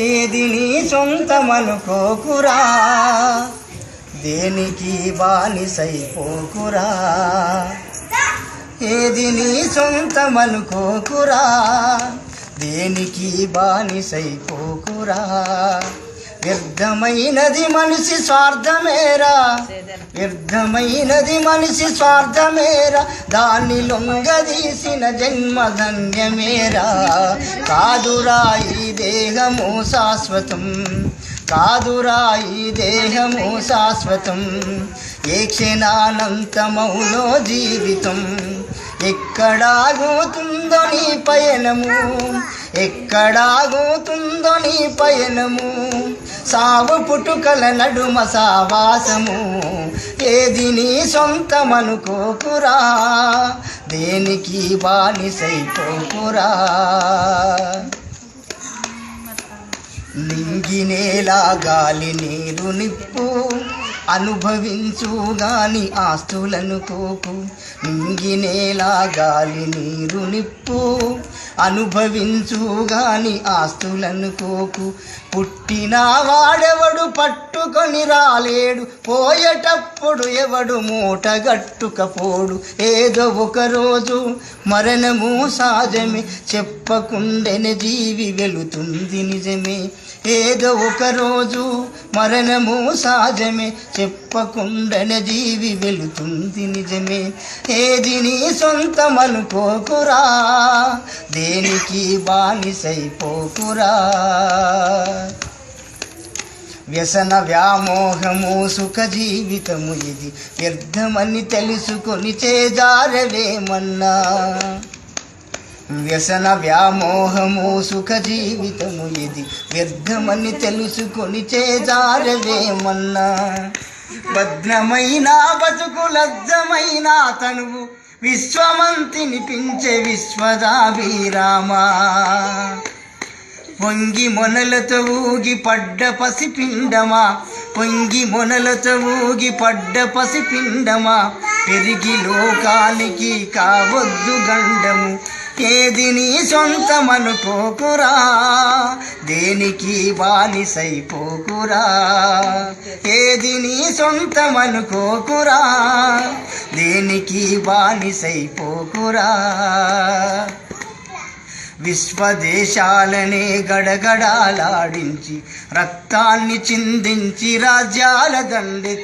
ఏది నీ సొంతమనుకోకురా దేనికి బానిసైపోకురా ఏది నీ సొంతమనుకోకురా దేనికి బానిసైపోకురా వ్యర్థమైనది మనిషి స్వార్థమేరా. వ్యర్థమైనది మనిషి స్వార్థమేరా. దాన్ని లొంగదీసిన జన్మధన్యమేరా కాదురా ఈ దేహము శాశ్వతం. కాదురా ఈ దేహము శాశ్వతం. ఏ క్షణానంతమౌనో జీవితం. ఎక్కడాగుతుందో నీ పయనము. ఎక్కడాగుతుందో నీ పయనము? సావు పుట్టుకల నడుమ సావాసము. ఏది నీ సొంతమనుకోకురా? దేనికి బానిసైపోకురా? నింగినేలా గాలి నీరు నిప్పు. అనుభవించు గాని ఆస్తులను కోకు నింగినేలా గాలి నీరు నిప్పు. అనుభవించు గాని ఆస్తులను కోకు పుట్టిన వాడెవడు పట్టుకొని రాలేడు. పోయేటప్పుడు ఎవడు మూట గట్టుకపోడు. ఏదో ఒకరోజు మరణము సాజమే చెప్పకుండెన జీవి వెళుతుంది నిజమే. ఏదో ఒకరోజు మరణము సహజమే చెప్పకుండానే జీవి వెళుతుంది నిజమే. ఏది నీ సొంతమనుకోకురా దేనికి బానిసైపోకురా? వ్యసన వ్యామోహము సుఖ జీవితము ఇది. వ్యర్థమని తెలుసుకొని చేజారవేమన్నా? వ్యసన వ్యామోహము సుఖ జీవితము ఇది. వ్యర్థమని తెలుసుకొని చేజారవేమన్నా భద్రమైన బతుకు లబ్ధమైన తనువు విశ్వమంతిని పించే విశ్వదాభిరామా పొంగి మొనలతో ఊగి పడ్డ పసిపిండమా? పొంగి మొనలతో ఊగి పడ్డ పసిపిండమా? పెరిగి లోకానికి కావద్దు గండము. ఏది నీ సొంతమనుకోకురా? దేనికి బానిసైపోకురా? ఏది నీ సొంతమనుకోకురా? దేనికి బానిసైపోకురా? విశ్వదేశాలనే గడగడాలాడించి రక్తాన్ని చిందించి రాజ్యాల దండెత్తి